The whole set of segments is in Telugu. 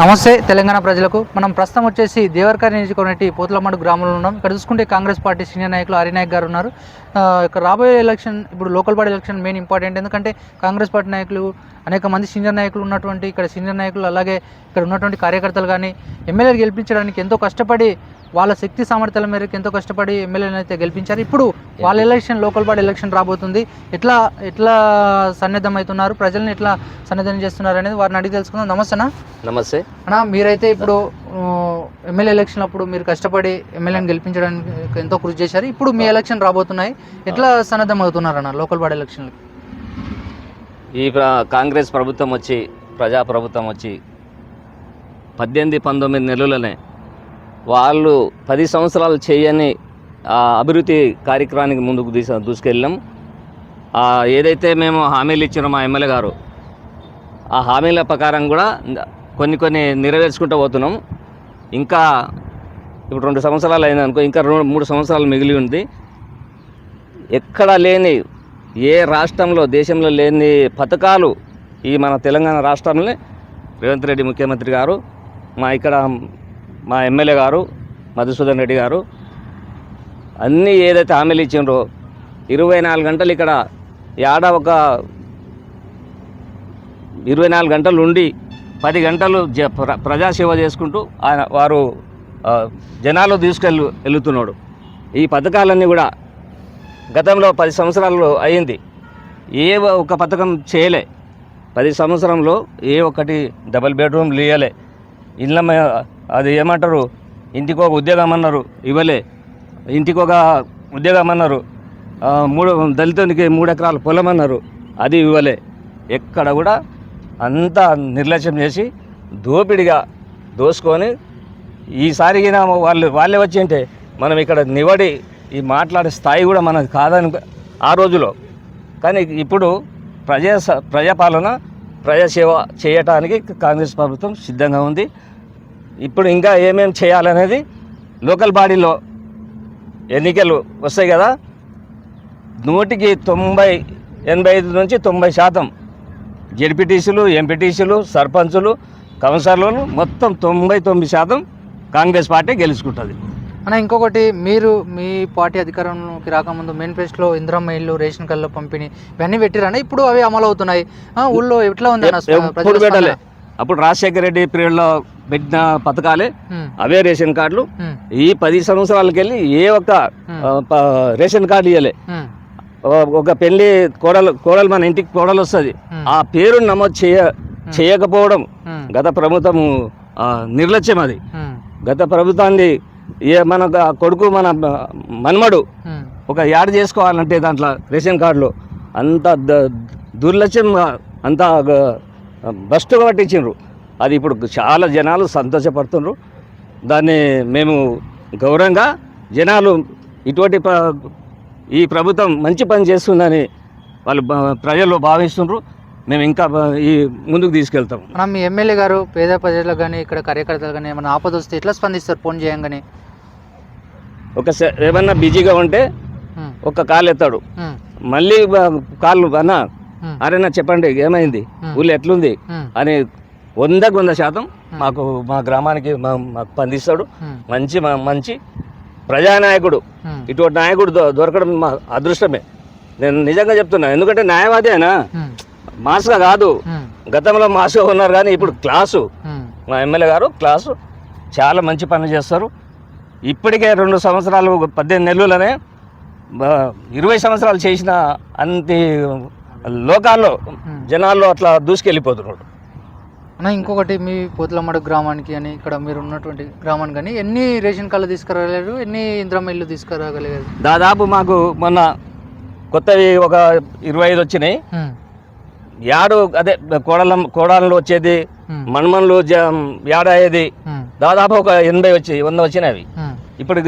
నమస్తే తెలంగాణ ప్రజలకు. మనం ప్రస్తుతం వచ్చేసి దేవరకర్ నియోజకవర్గం పోతులమడు గ్రామంలో ఉన్నాం. ఇక్కడ చూసుకుంటే కాంగ్రెస్ పార్టీ సీనియర్ నాయకులు హరినాయక్ గారు ఉన్నారు. ఇక్కడ రాబోయే ఎలక్షన్ ఇప్పుడు local body election main important. ఎందుకంటే కాంగ్రెస్ పార్టీ నాయకులు అనేక మంది సీనియర్ నాయకులు ఉన్నటువంటి ఇక్కడ సీనియర్ నాయకులు అలాగే ఇక్కడ ఉన్నటువంటి కార్యకర్తలు కానీ ఎమ్మెల్యేలు గెలిపించడానికి ఎంతో కష్టపడి వాళ్ళ శక్తి సామర్థ్యాల మేరకు ఎంతో కష్టపడి ఎమ్మెల్యేలను అయితే గెలిపించారు. ఇప్పుడు వాళ్ళ ఎలక్షన్ లోకల్ బాడీ ఎలక్షన్ రాబోతుంది. ఎట్లా ఎట్లా సన్నిధం అవుతున్నారు ప్రజల్ని ఎట్లా సన్నిధం చేస్తున్నారు అనేది వారిని అడిగి తెలుసుకుందాం. నమస్తేనా నమస్తే. అన్నా మీరైతే ఇప్పుడు ఎమ్మెల్యే ఎలక్షన్ అప్పుడు మీరు కష్టపడి ఎమ్మెల్యేని గెలిపించడానికి ఎంతో కృషి చేశారు. ఇప్పుడు మీ ఎలక్షన్ రాబోతున్నాయి. ఎట్లా సన్నద్ధం అవుతున్నారు అన్న లోకల్ బాడీ ఎలక్షన్లకి ఈ కాంగ్రెస్ ప్రభుత్వం వచ్చి ప్రజా ప్రభుత్వం వచ్చి పద్దెనిమిది పంతొమ్మిది నెలలనే వాళ్ళు పది సంవత్సరాలు చేయని ఆ, అభివృద్ధి కార్యక్రమానికి ముందుకు తీసు దూసుకెళ్ళాం. ఏదైతే మేము హామీలు ఇచ్చినాం మా ఎమ్మెల్యే గారు ఆ హామీల ప్రకారం కూడా కొన్ని కొన్ని నెరవేర్చుకుంటూ పోతున్నాం. ఇంకా ఇప్పుడు రెండు సంవత్సరాలు అయిందనుకో ఇంకా రెండు మూడు సంవత్సరాలు మిగిలి ఉంది. ఎక్కడ లేని ఏ రాష్ట్రంలో దేశంలో లేని పథకాలు ఈ మన తెలంగాణ రాష్ట్రంలో రేవంత్ రెడ్డి ముఖ్యమంత్రి గారు మా ఇక్కడ మా ఎమ్మెల్యే గారు మధుసూదన్ రెడ్డి గారు అన్నీ ఏదైతే హామీలు ఇచ్చిండ్రో ఇరవై నాలుగు గంటలు ఇక్కడ యాడ ఒక ఇరవై నాలుగు గంటలు ఉండి పది గంటలు జ ప్ర ప్రజాసేవ చేసుకుంటూ ఆయన వారు జనాలు తీసుకెళ్ళు వెళ్తున్నాడు ఈ పథకాలన్నీ కూడా గతంలో పది సంవత్సరాలు అయింది. ఏ ఒక పథకం చేయలే. పది సంవత్సరంలో ఏ ఒక్కటి డబల్ బెడ్రూమ్ లేయలే ఇళ్ళ అది ఏమంటారు? ఇంటికి ఒక ఉద్యోగం అన్నారు. ఇవ్వలే. ఇంటికి ఒక ఉద్యోగం అన్నారు. మూడు దళితునికి మూడు ఎకరాల పొలం అన్నారు. అది ఇవ్వలే. ఎక్కడ కూడా అంతా నిర్లక్ష్యం చేసి దోపిడిగా దోసుకొని ఈసారి వాళ్ళు వాళ్ళే వచ్చి అంటే మనం ఇక్కడ నివడి ఈ మాట్లాడే స్థాయి కూడా మనకు కాదని ఆ రోజులో. కానీ ఇప్పుడు ప్రజా స- ప్రజాపాలన ప్రజాసేవ చేయటానికి కాంగ్రెస్ ప్రభుత్వం సిద్ధంగా ఉంది. ఇప్పుడు ఇంకా ఏమేమి చేయాలనేది లోకల్ బాడీలో ఎన్నికలు వస్తాయి కదా? నూటికి తొంభై ఎనభై ఐదు నుంచి తొంభై శాతం జెడ్పీటీసీలు ఎంపీటీసీలు సర్పంచులు కౌన్సిలర్లు మొత్తం తొంభై తొమ్మిది శాతం కాంగ్రెస్ పార్టీ గెలుచుకుంటుంది. అన్న ఇంకొకటి మీరు మీ పార్టీ అధికారంలోకి రాకముందు మెయిన్లో ఇంద్రమ్మ ఇల్లు రేషన్ కార్డుల పంపిణీ ఇవన్నీ పెట్టిరన్న ఇప్పుడు అవి అమలు అవుతున్నాయి ఊళ్ళో ఎట్లా ఉంది పెట్టలే? అప్పుడు రాజశేఖర రెడ్డి పీరియడ్లో పెట్టిన పథకాలే. అవే రేషన్ కార్డులు. ఈ పది సంవత్సరాలకి వెళ్ళి ఏ ఒక్క రేషన్ కార్డు ఇవ్వలే ఒక పెళ్ళి కోడలు కోడలు మన ఇంటికి కోడలు వస్తుంది. ఆ పేరు నమోదు చేయ చేయకపోవడం గత ప్రభుత్వం నిర్లక్ష్యం అది. గత ప్రభుత్వాన్ని ఏ మన కొడుకు మన మన్మడు ఒక యాడ్ చేసుకోవాలంటే దాంట్లో రేషన్ కార్డులో. అంత దుర్లక్ష్యం అంత బస్టుగా పట్టించిండ్రు. అది ఇప్పుడు చాలా జనాలు సంతోషపడుతుండ్రు. దాన్ని మేము గౌరవంగా జనాలు ఇటువంటి ఈ ప్రభుత్వం మంచి పని చేస్తుందని వాళ్ళు ప్రజలు భావిస్తుండ్రు. మేము ఇంకా ఈ ముందుకు తీసుకెళ్తాం. అన్న మీ ఎమ్మెల్యే గారు పేద ప్రజలకు కానీ ఇక్కడ కార్యకర్తలు కానీ ఏమైనా ఆపద వస్తే ఎట్లా స్పందిస్తారు? ఫోన్ చేయంగానే ఒక సె- ఏమన్నా బిజీగా ఉంటే ఒక కాలు ఎత్తాడు. మళ్ళీ కాళ్ళు అన్న అరేనా చెప్పండి ఏమైంది. ఊళ్ళో ఎట్లుంది? అని వందకు వంద శాతం మాకు మా గ్రామానికి మా- మాకు పందిస్తాడు మంచి మంచి ప్రజానాయకుడు. ఇటువంటి నాయకుడు దొరకడం మా అదృష్టమే. నేను నిజంగా చెప్తున్నా ఎందుకంటే న్యాయవాది అయినా మాస్గా కాదు. గతంలో మాస్గా ఉన్నారు కానీ ఇప్పుడు క్లాసు. మా ఎమ్మెల్యే గారు క్లాసు చాలా మంచి పనులు చేస్తారు. ఇప్పటికే రెండు సంవత్సరాలు పద్దెనిమిది నెలలనే ఇరవై సంవత్సరాలు చేసిన అన్ని లోకాల్లో జనాల్లో అట్లా దూసుకెళ్ళిపోతున్నాడు అన్న ఇంకొకటి మీ పోతులమ్మడ గ్రామానికి అని ఇక్కడ మీరు ఉన్నటువంటి గ్రామానికి కానీ ఎన్ని రేషన్ కార్డులు తీసుకురాగలిగారు? ఎన్ని ఇంద్రమ్మ ఇల్లు తీసుకురాగలిగారు? దాదాపు మాకు మొన్న కొత్తవి ఒక ఇరవై ఐదు వచ్చినాయి యాడు అదే కోడల కోడళ్ళు వచ్చేది మన్మన్లు అయ్యేది దాదాపు ఒక ఎనభై వచ్చి వంద వచ్చినవి. ఉమ్, ఇప్పుడు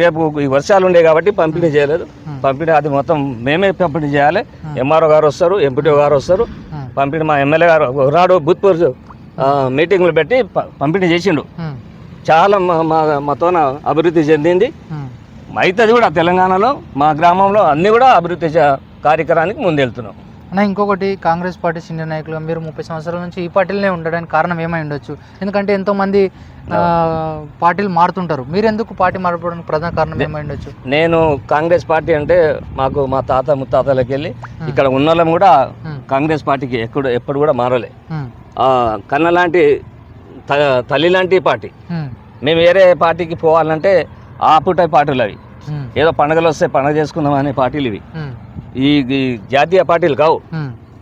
రేపు ఈ వర్షాలు ఉండే కాబట్టి పంపిణీ చేయలేదు. పంపిణీ అది మొత్తం మేమే పంపిణీ చేయాలి. ఎంఆర్ఓ గారు వస్తారు ఎంపీటీఓ గారు వస్తారు. పంపిణీ మా ఎమ్మెల్యే గారు రాడు భూత్పూర్ మీటింగ్లు పెట్టి పంపిణీ చేసిండు. చాలా మా మా మాతోన అభివృద్ధి చెందింది. అవుతుంది కూడా తెలంగాణలో మా గ్రామంలో అన్నీ కూడా అభివృద్ధి కార్యక్రమానికి ముందెళ్తున్నాం. అన్న ఇంకొకటి కాంగ్రెస్ పార్టీ సీనియర్ నాయకులు మీరు ముప్పై సంవత్సరాల నుంచి ఈ పార్టీలోనే ఉండడానికి కారణం ఏమై ఉండొచ్చు? ఎందుకంటే ఎంతోమంది పార్టీలు మారుతుంటారు. మీరు ఎందుకు పార్టీ మారిపోవడానికి ప్రధాన కారణం ఏమై ఉండొచ్చు? నేను కాంగ్రెస్ పార్టీ అంటే మాకు మా తాత ముత్తాతలకి వెళ్ళి ఇక్కడ ఉన్న కూడా కాంగ్రెస్ పార్టీకి ఎప్పుడు ఎప్పుడు కూడా మారలే. కన్న లాంటి త తల్లి లాంటి పార్టీ. మేము వేరే పార్టీకి పోవాలంటే ఆపుటై పార్టీలు అవి. ఏదో పండగలు వస్తే పండగ చేసుకుందాం అనే పార్టీలు ఇవి. ఈ జాతీయ పార్టీలు కావు.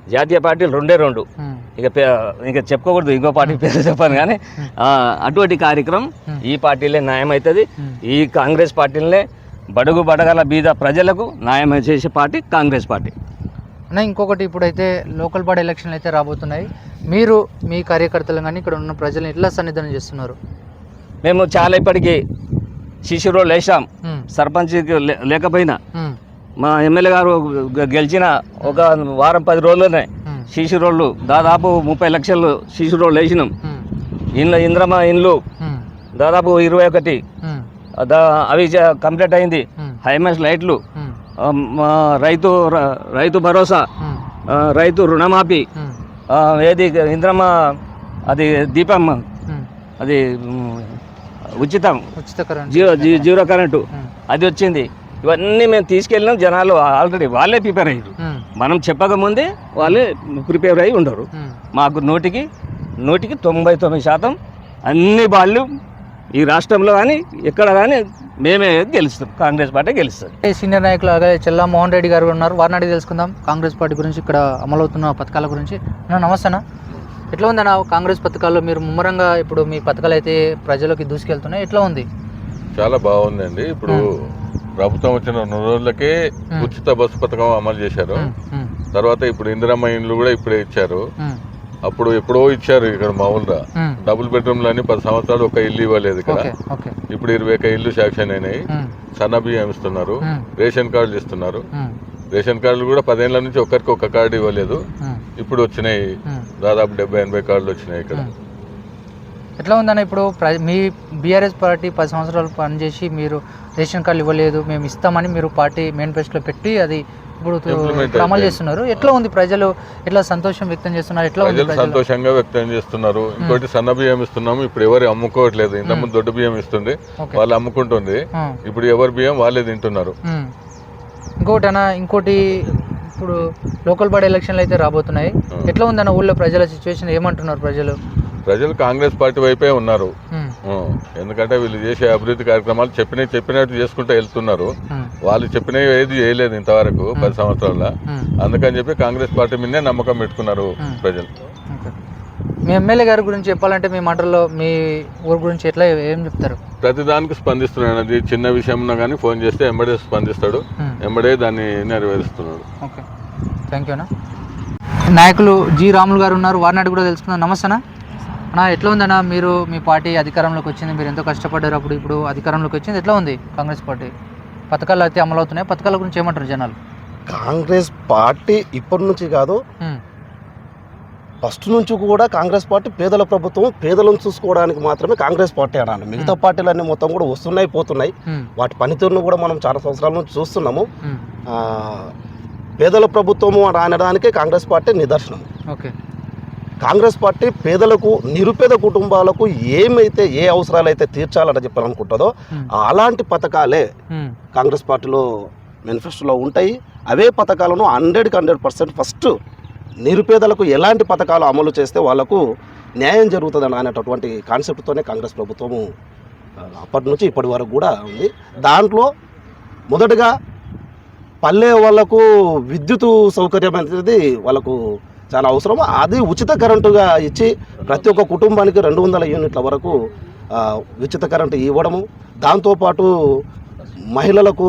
జాతీయ పార్టీలు రెండే రెండు. ఇక ఇక చెప్పుకోకూడదు ఇంకో పార్టీ పేరు చెప్పాను కానీ అటువంటి కార్యక్రమం. ఈ పార్టీలే న్యాయం అవుతుంది. ఈ కాంగ్రెస్ పార్టీలనే బడుగు బడగల బీద ప్రజలకు న్యాయం చేసే పార్టీ కాంగ్రెస్ పార్టీ. అన్న ఇంకొకటి ఇప్పుడైతే లోకల్ బాడీ ఎలక్షన్లు అయితే రాబోతున్నాయి. మీరు మీ కార్యకర్తలు కానీ ఇక్కడ ఉన్న ప్రజలను ఎట్లా సన్నిధానం చేస్తున్నారు? మేము చాలా ఇప్పటికీ శిశురో లేచాం. సర్పంచ్ లేకపోయినా మా ఎమ్మెల్యే గారు గెలిచిన ఒక వారం పది రోజుల్లోనే శిశు రోడ్లు దాదాపు ముప్పై లక్షలు శిశు రోడ్లు వేసినాం ఇండ్ల ఇంద్రమ ఇండ్లు దాదాపు ఇరవై ఒకటి. అవి కంప్లీట్ అయింది. హైమాస్ లైట్లు రైతు రైతు భరోసా రైతు రుణమాఫీ ఏది ఇంద్రమ అది దీపం. అది ఉచితం జీరో జీరో కరెంటు అది వచ్చింది. ఇవన్నీ మేము తీసుకెళ్ళినాం జనాలు ఆల్రెడీ వాళ్ళే ప్రిపేర్ అయ్యారు. మనం చెప్పకముందే వాళ్ళే ప్రిపేర్ అయ్యి ఉండరు. మాకు నూటికి నూటికి తొంభై తొమ్మిది శాతం అన్ని వాళ్ళు ఈ రాష్ట్రంలో కానీ ఎక్కడ కానీ మేమే గెలుస్తాం కాంగ్రెస్ పార్టీ గెలుస్తుంది. ఏ సీనియర్ నాయకులు అలాగే చెల్లా మోహన్ రెడ్డి గారు ఉన్నారు. వారిని అడిగి తెలుసుకుందాం. కాంగ్రెస్ పార్టీ గురించి ఇక్కడ అమలవుతున్న పథకాల గురించి. అన్న నమస్తే అన్న. ఎట్లా ఉంది అన్న కాంగ్రెస్ పథకాల్లో? మీరు ముమ్మరంగా ఇప్పుడు మీ పథకాలు అయితే ప్రజలకు దూసుకెళ్తున్నాయి. ఎట్లా ఉంది? చాలా బాగుందండి. ఇప్పుడు ప్రభుత్వం వచ్చిన రెండు రోజులకే. ఉచిత బస్సు పథకం అమలు చేశారు. తర్వాత ఇప్పుడు ఇందిరమ్మ ఇండ్లు కూడా ఇప్పుడే ఇచ్చారు. అప్పుడు ఎప్పుడో ఇచ్చారు ఇక్కడ మామూలుగా. డబుల్ బెడ్రూమ్లు అని పది సంవత్సరాలు ఒక ఇల్లు ఇవ్వలేదు ఇక్కడ. ఇప్పుడు ఇరవై ఒక ఇల్లు శాంక్షన్ అయినాయి. సన్న బియ్యం ఇస్తున్నారు. రేషన్ కార్డులు ఇస్తున్నారు. రేషన్ కార్డులు కూడా పదేళ్ళ నుంచి ఒక్కరికి ఒక కార్డు ఇవ్వలేదు. ఇప్పుడు వచ్చినాయి. దాదాపు డెబ్బై ఎనభై కార్డులు వచ్చినాయి ఇక్కడ. ఎట్లా ఉందన్న ఇప్పుడు ప్ర- మీ బీఆర్ఎస్ పార్టీ పది సంవత్సరాలు పనిచేసి మీరు రేషన్ కార్డులు ఇవ్వలేదు మేము ఇస్తామని మీరు పార్టీ మేనిఫెస్టోలో పెట్టి అది ఇప్పుడు అమలు. చేస్తున్నారు. ఎట్లా ఉంది ప్రజలు? ఎట్లా సంతోషం వ్యక్తం చేస్తున్నారు? ఎట్లా ఉంది సంతోషంగా వ్యక్తం చేస్తున్నారు. ఇంకోటి సన్న బియ్యం ఇస్తున్నాము. ఇప్పుడు ఎవరు అమ్ముకోవట్లేదు. ఇంతకుముందు దొడ్డు బియ్యం ఇస్తుంది వాళ్ళు అమ్ముకుంటుంది ఇప్పుడు ఎవరి బియ్యం? వాళ్ళే తింటున్నారు. ఇంకోటి అన్న ఇంకోటి ఇప్పుడు లోకల్ బాడీ ఎలక్షన్లు అయితే రాబోతున్నాయి. ఎట్లా ఉందన్న ఊళ్ళో ప్రజల సిచ్యువేషన్ ఏమంటున్నారు ప్రజలు? ప్రజలు కాంగ్రెస్ పార్టీ వైపే ఉన్నారు. ఎందుకంటే వీళ్ళు చేసే అభివృద్ధి కార్యక్రమాలు చెప్పినవి చెప్పినట్టు చేసుకుంటూ వెళ్తున్నారు. వాళ్ళు చెప్పినవి ఏది చేయలేదు ఇంతవరకు పది సంవత్సరాల అందుకని చెప్పి కాంగ్రెస్ పార్టీ మీదనే నమ్మకం పెట్టుకున్నారు. ప్రజలు. మీ ఎమ్మెల్యే గారి గురించి చెప్పాలంటే మీ మాటల్లో మీ ఊరు గురించి ఎట్లా ఏం చెప్తారు? ప్రతిదానికి స్పందిస్తున్నాడు. అది చిన్న విషయంలో కానీ ఫోన్ చేస్తే ఎంబడే స్పందిస్తాడు. ఎంబడే దాన్ని నెరవేరుస్తున్నాడు. ఓకే. థ్యాంక్ యూ అన్న. నాయకులు జి రాములు గారు ఉన్నారు. వారిని కూడా తెలుసుకుందాం. నమస్తే అన్న ఎట్లా ఉందన్న మీరు మీ పార్టీ అధికారంలోకి వచ్చింది? మీరు ఎంతో కష్టపడ్డారు అప్పుడు ఇప్పుడు అధికారంలోకి వచ్చింది. ఎట్లా ఉంది కాంగ్రెస్ పార్టీ? పథకాలు అయితే అమలవుతున్నాయి. పథకాల గురించి ఏమంటారు జనాలు? కాంగ్రెస్ పార్టీ ఇప్పటి నుంచి కాదు ఫస్ట్ నుంచి కూడా కాంగ్రెస్ పార్టీ పేదల ప్రభుత్వం పేదలను చూసుకోవడానికి మాత్రమే కాంగ్రెస్ పార్టీ అనాలి మిగతా పార్టీలన్నీ మొత్తం కూడా వస్తున్నాయి పోతున్నాయి. వాటి పనితీరును కూడా మనం చాలా సంవత్సరాల నుంచి చూస్తున్నాము. పేదల ప్రభుత్వము అని అనడానికే కాంగ్రెస్ పార్టీ నిదర్శనం. ఓకే. కాంగ్రెస్ పార్టీ పేదలకు నిరుపేద కుటుంబాలకు ఏమైతే ఏ అవసరాలు అయితే తీర్చాలని చెప్పాలనుకుంటుందో అలాంటి పథకాలే కాంగ్రెస్ పార్టీలో మేనిఫెస్టోలో ఉంటాయి. అవే పథకాలను హండ్రెడ్కి హండ్రెడ్ పర్సెంట్ ఫస్ట్ నిరుపేదలకు ఎలాంటి పథకాలు అమలు చేస్తే వాళ్ళకు న్యాయం జరుగుతుందని అనేటటువంటి కాన్సెప్ట్తోనే కాంగ్రెస్ ప్రభుత్వము అప్పటి నుంచి ఇప్పటి వరకు కూడా ఉంది. దాంట్లో మొదటగా పల్లె వాళ్ళకు విద్యుత్ సౌకర్యం అనేది వాళ్ళకు చాలా అవసరం అది ఉచిత కరెంటుగా ఇచ్చి ప్రతి ఒక్క కుటుంబానికి రెండు వందల యూనిట్ల వరకు ఉచిత కరెంటు ఇవ్వడము దాంతోపాటు మహిళలకు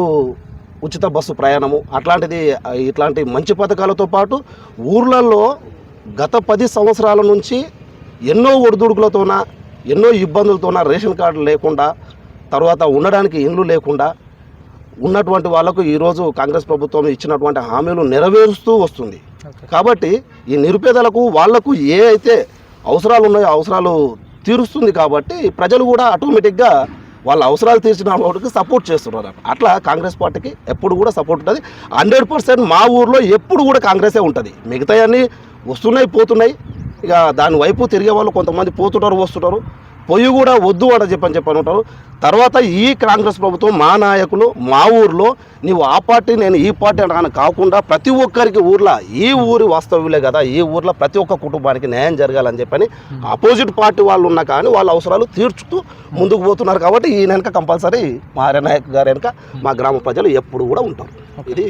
ఉచిత బస్సు ప్రయాణము అట్లాంటిది ఇట్లాంటి మంచి పథకాలతో పాటు ఊర్లలో గత పది సంవత్సరాల నుంచి ఎన్నో ఒడిదుడుకులతోన ఎన్నో ఇబ్బందులతోన రేషన్ కార్డు లేకుండా తర్వాత ఉండడానికి ఇండ్లు లేకుండా ఉన్నటువంటి వాళ్ళకు ఈరోజు కాంగ్రెస్ ప్రభుత్వం ఇచ్చినటువంటి హామీలు నెరవేరుస్తూ వస్తుంది. కాబట్టి ఈ నిరుపేదలకు వాళ్ళకు ఏ అయితే అవసరాలు ఉన్నాయో అవసరాలు తీరుస్తుంది కాబట్టి ప్రజలు కూడా ఆటోమేటిక్గా వాళ్ళ అవసరాలు తీర్చిన వాటికి సపోర్ట్ చేస్తున్నారు. అట్లా కాంగ్రెస్ పార్టీకి ఎప్పుడు కూడా సపోర్ట్ ఉంటుంది. హండ్రెడ్ పర్సెంట్ మా ఊర్లో ఎప్పుడు కూడా కాంగ్రెసే ఉంటుంది. మిగతాయన్నీ వస్తున్నాయి పోతున్నాయి. ఇక దాని వైపు తిరిగే వాళ్ళు కొంతమంది పోతుంటారు వస్తుంటారు పొయ్యి కూడా వద్దు అని చెప్పని చెప్పని ఉంటారు. తర్వాత ఈ కాంగ్రెస్ ప్రభుత్వం మా నాయకులు మా ఊర్లో నీవు ఆ పార్టీ నేను ఈ పార్టీ అని కాకుండా ప్రతి ఒక్కరికి ఊర్లో ఈ ఊరి వాస్తవ్యులే కదా ఈ ఊర్లో ప్రతి ఒక్క కుటుంబానికి న్యాయం జరగాలని చెప్పని ఆపోజిట్ పార్టీ వాళ్ళు ఉన్నా కానీ వాళ్ళ అవసరాలు తీర్చుతూ ముందుకు పోతున్నారు కాబట్టి ఈ వెనక కంపల్సరీ మా నాయక్ గారి వెనక మా గ్రామ ప్రజలు ఎప్పుడు కూడా ఉంటారు. ఇది